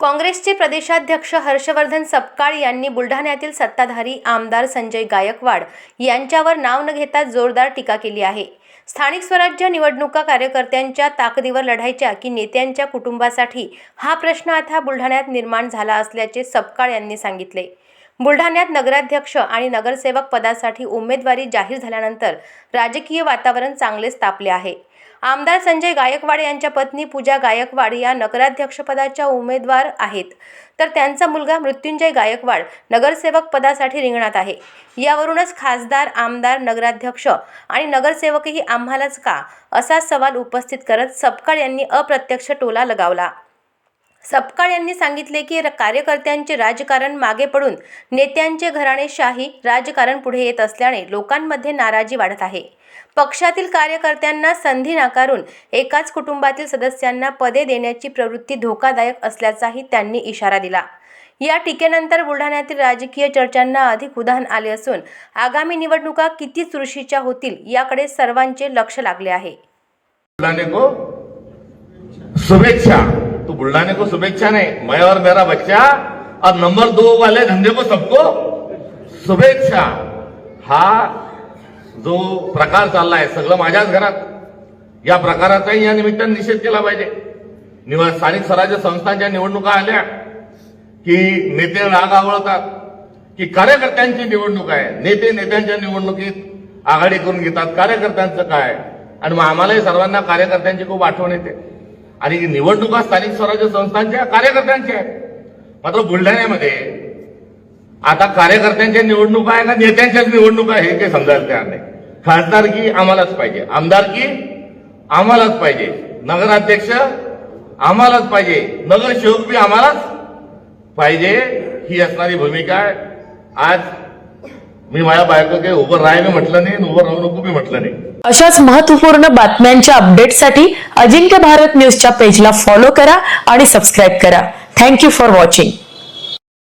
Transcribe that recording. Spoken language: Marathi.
काँग्रेसचे प्रदेशाध्यक्ष हर्षवर्धन सपकाळ यांनी बुलढाण्यातील सत्ताधारी आमदार संजय गायकवाड यांच्यावर नाव न घेता जोरदार टीका केली आहे. स्थानिक स्वराज्य निवडणुका कार्यकर्त्यांच्या ताकदीवर लढायच्या की नेत्यांच्या कुटुंबासाठी हा प्रश्न आता बुलढाण्यात निर्माण झाला असल्याचे सपकाळ यांनी सांगितले. बुलढाण्यात नगराध्यक्ष आणि नगरसेवक पदासाठी उमेदवारी जाहीर झाल्यानंतर राजकीय वातावरण चांगलेच तापले आहे. आमदार संजय गायकवाड यांच्या पत्नी पूजा गायकवाड या नगराध्यक्षपदाच्या उमेदवार आहेत. तर त्यांचा मुलगा मृत्युंजय गायकवाड नगरसेवक पदासाठी रिंगणात आहे. यावरूनच खासदार आमदार नगराध्यक्ष आणि नगरसेवकही आम्हालाच का? असा सवाल उपस्थित करत सपकाळ यांनी अप्रत्यक्ष टोला लगावला. सपकाळ यांनी सांगितले की कार्यकर्त्यांचे राजकारण मागे पडून नेत्यांचे घराणेशाही राजकारण पुढे येत असल्याने लोकांमध्ये नाराजी वाढत आहे. पक्षातील कार्यकर्त्यांना संधी नाकारून एकाच कुटुंबातील सदस्यांना पदे देण्याची प्रवृत्ती धोकादायक असल्याचाही त्यांनी इशारा दिला. या टीकेनंतर बुलढाण्यातील राजकीय चर्चांना अधिक उधाण आले असून आगामी निवडणुका किती चुरशीच्या होतील याकडे सर्वांचे लक्ष लागले आहे. शुभेच्छा. तो को शुभेच्छा नहीं। मैं और मेरा बच्चा और नंबर दो वाले धंधे को सबको शुभेच्छा। हा जो प्रकार चाललाय सगळं माझ्याच घरात। या प्रकाराचाही या निमित्तानं निषेध केला पाहिजे. निवड स्थानिक स्वराज्य संस्थांच्या निवडणुका आल्या की नेते राग आवळतात की कार्यकर्त्यांची निवडणूक आहे. नेते नेत्यांच्या निवडणुकीत आघाडी करून घेतात. कार्यकर्त्यांचं काय? आणि मग आम्हालाही सर्वांना कार्यकर्त्यांची खूप आठवण येते. आणि निवडणुका स्थानिक स्वराज्य संस्थांच्या कार्यकर्त्यांच्या आहेत मात्र बुलढाण्यामध्ये आता कार्यकर्त्यांच्या निवडणुका आहे का नेत्यांच्याच निवडणुका आहे हे काही समजायला तयार नाही. खासदारकी आम्हालाच पाहिजे. आमदारकी आम्हालाच पाहिजे. नगराध्यक्ष आम्हालाच पाहिजे. नगरसेवक बी आम्हालाच पाहिजे. ही असणारी भूमिका आहे. आज मी माझ्या बायको काही उभं राहाय मी म्हटलं नाही उभं राहू नको मी म्हटलं नाही. अशाच महत्त्वपूर्ण बातम्यांच्या अपडेटसाठी अजिंक्य भारत न्यूजच्या पेजला फॉलो करा आणि सबस्क्राईब करा. Thank you for watching